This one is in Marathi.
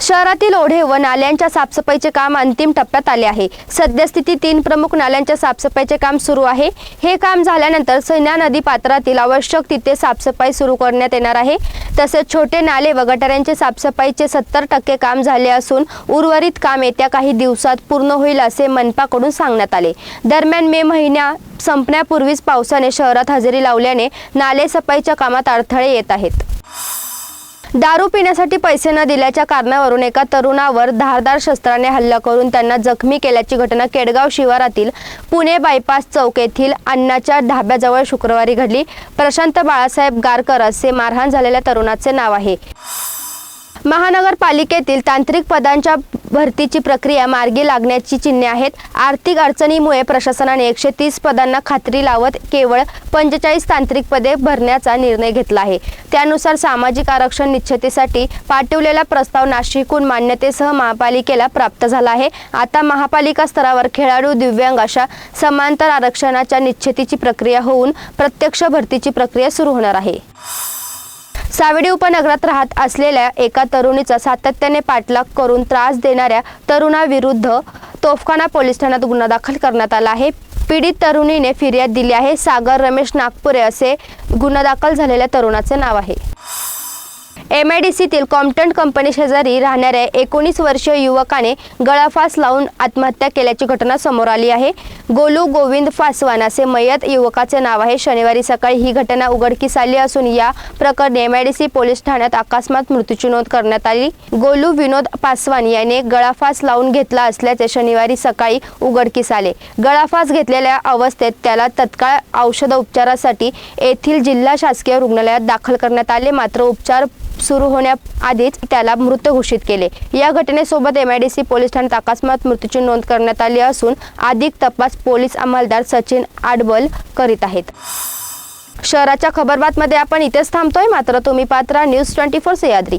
शहरातील ओढे व नाल्यांच्या साफसफाईचे काम अंतिम टप्प्यात आले आहे. सद्यस्थिती तीन प्रमुख नाल्यांच्या साफसफाईचे काम सुरू आहे. हे काम झाल्यानंतर सैन्या नदी पात्रातील आवश्यक तिथे साफसफाई सुरू करण्यात येणार आहे. तसेच छोटे नाले व गटाऱ्यांचे साफसफाईचे सत्तर टक्के काम झाले असून उर्वरित काम येत्या काही दिवसात पूर्ण होईल असे मनपाकडून सांगण्यात आले. दरम्यान मे महिन्या संपण्यापूर्वीच पावसाने शहरात हजेरी लावल्याने नाले सफाईच्या कामात अडथळे येत आहेत. दारू पिण्यासाठी पैसे न दिल्याच्या कारणावरून एका तरुणावर धारदार शस्त्राने हल्ला करून त्यांना जखमी केल्याची घटना केडगाव शिवारातील पुणे बायपास चौक येथील अण्णाच्या ढाब्याजवळ शुक्रवारी घडली. प्रशांत बाळासाहेब गारकर असे मारहाण झालेल्या तरुणाचे नाव आहे. महानगरपालिकेतील तांत्रिक पदांच्या भरतीची प्रक्रिया मार्गी लागण्याची चिन्हे आहेत. आर्थिक अडचणीमुळे प्रशासनाने एकशे तीस पदांना खात्री लावत केवळ पंचेचाळीस तांत्रिक पदे भरण्याचा निर्णय घेतला आहे. त्यानुसार सामाजिक आरक्षण निश्चितीसाठी पाठवलेला प्रस्ताव नाशिकहून मान्यतेसह महापालिकेला प्राप्त झाला आहे. आता महापालिका स्तरावर खेळाडू दिव्यांग अशा समांतर आरक्षणाच्या निश्चितीची प्रक्रिया होऊन प्रत्यक्ष भरतीची प्रक्रिया सुरू होणार आहे. सावेडी उपनगरात राहत असलेल्या एका तरुणीचा सातत्याने पाठलाग करून त्रास देणाऱ्या तरुणाविरुद्ध तोफखाना पोलीस ठाण्यात गुन्हा दाखल करण्यात आला आहे. पीडित तरुणीने फिर्याद दिली आहे. सागर रमेश नागपुरे असे गुन्हा दाखल झालेल्या तरुणाचे नाव आहे. एम आय डी सीतील कॉम्प्टन कंपनी शेजारी राहणाऱ्या एकोणीस वर्षीय युवकाने गळाफास लावून आत्महत्या केल्याची घटना समोर आली आहे. गोलू गोविंद फासवान असे मयत युवकाचे नाव आहे. शनिवारी सकाळी ही घटना उघडकीस आली असून या प्रकरणी M I D C police ठाण्यात अकस्मात मृत्यूची नोंद करण्यात आली. गोलू विनोद पासवान याने गळाफास लावून घेतला असल्याचे शनिवारी सकाळी उघडकीस आले. गळाफास घेतलेल्या अवस्थेत त्याला तत्काळ औषध उपचारासाठी येथील जिल्हा शासकीय रुग्णालयात दाखल करण्यात आले. मात्र उपचार सुरू होण्याआधीच त्याला मृत घोषित केले. या घटनेसोबत एमआयडीसी पोलीस ठाण्यात अकस्मात मृत्यूची नोंद करण्यात आली असून अधिक तपास पोलीस अंमलदार सचिन आडबल करीत आहेत. शहराच्या खबरबातमध्ये आपण इथेच थांबतोय. मात्र तुम्ही पात्रा न्यूज ट्वेंटी फोर सह्याद्री